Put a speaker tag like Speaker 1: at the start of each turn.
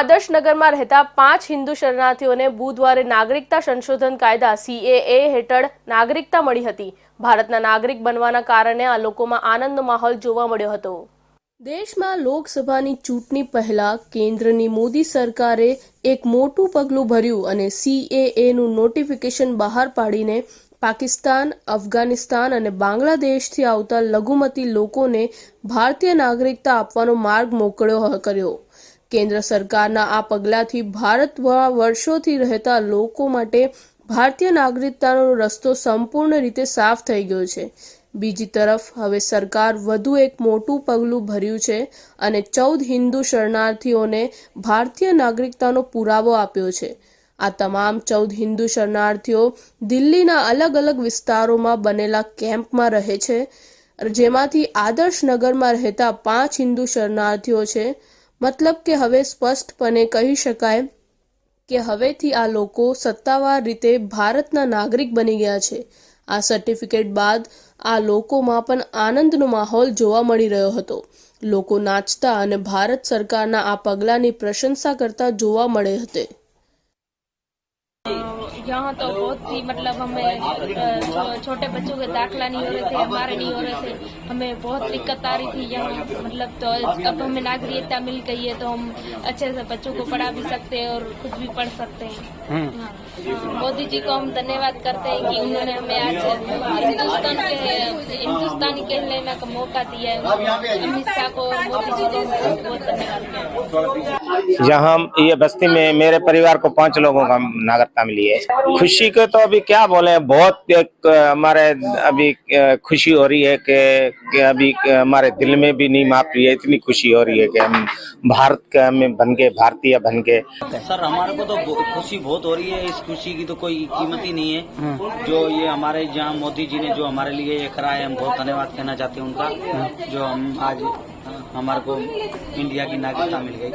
Speaker 1: આદર્શનગરમાં રહેતા પાંચ હિન્દુ શરણાર્થીઓને બુધવારે નાગરિકતા સંશોધન કાયદા સીએએ હેઠળ નાગરિકતા મળી હતી. ભારતના નાગરિક બનવાના કારણે આ લોકોમાં આનંદનો માહોલ જોવા મળ્યો હતો. દેશમાં લોકસભાની ચૂંટણી પહેલા કેન્દ્રની મોદી સરકારે એક મોટું પગલું ભર્યું અને સીએએનું નોટિફિકેશન બહાર પાડીને પાકિસ્તાન, અફઘાનિસ્તાન અને બાંગ્લાદેશથી આવતા લઘુમતી લોકોને ભારતીય નાગરિકતા આપવાનો માર્ગ મોકળ્યો કર્યો. કેન્દ્ર સરકારના આ પગલાથી ભારતમાં વર્ષોથી રહેતા લોકો માટે ભારતીય નાગરિકતાનો રસ્તો સંપૂર્ણ રીતે સાફ થઈ ગયો છે. બીજી તરફ, હવે સરકાર વધુ એક મોટું પગલું ભર્યું છે અને ચૌદ હિન્દુ શરણાર્થીઓને ભારતીય નાગરિકતાનો પુરાવો આપ્યો છે. આ તમામ ચૌદ હિન્દુ શરણાર્થીઓ દિલ્હીના અલગ અલગ વિસ્તારોમાં બનેલા કેમ્પમાં રહે છે. જેમાંથી આદર્શ નગરમાં રહેતા પાંચ હિન્દુ શરણાર્થીઓ છે. મતલબ કે હવે સ્પષ્ટપણે કહી શકાય કે હવેથી આ લોકો સત્તાવાર રીતે ભારતના નાગરિક બની ગયા છે આ સર્ટિફિકેટ બાદ આ લોકોમાં પણ આનંદનો માહોલ જોવા મળી રહ્યો હતો લોકો નાચતા અને ભારત સરકારના આ પગલાંની પ્રશંસા કરતા જોવા મળે હતી
Speaker 2: यहाँ तो बहुत ही मतलब हमें अ, छो- छोटे बच्चों के दाखला नहीं हो रहे थे हमारे नहीं हो रहे थे हमें बहुत दिक्कत आ रही थी यहाँ मतलब तो अब हमें नागरिकता मिल गई है तो हम अच्छे से बच्चों को पढ़ा भी सकते हैं और खुद भी पढ़ सकते हैं हाँ, हाँ, मोदी जी को हम धन्यवाद करते हैं कि उन्होंने हमें आज हिंदुस्तान के हिंदुस्तानी कहलाने का मौका दिया है। अमित शाह को मोदी जी को बहुत धन्यवाद।
Speaker 3: यहाँ ये बस्ती में मेरे परिवार को पाँच लोगों का नागरिकता मिली है। खुशी को तो अभी क्या बोले बहुत एक हमारे अभी खुशी हो रही है कि कि अभी हमारे दिल में भी नहीं माप रही है इतनी खुशी हो रही है कि हम भारत का में बन गए भारतीय बन गए
Speaker 4: सर हमारे को तो खुशी बहुत हो रही है। इस खुशी की तो कोई कीमत ही नहीं है। जो ये हमारे जहाँ मोदी जी ने जो हमारे लिए ये करा है हम बहुत धन्यवाद कहना चाहते हैं उनका जो हम आज हमारे को इंडिया की नागरिकता मिल गई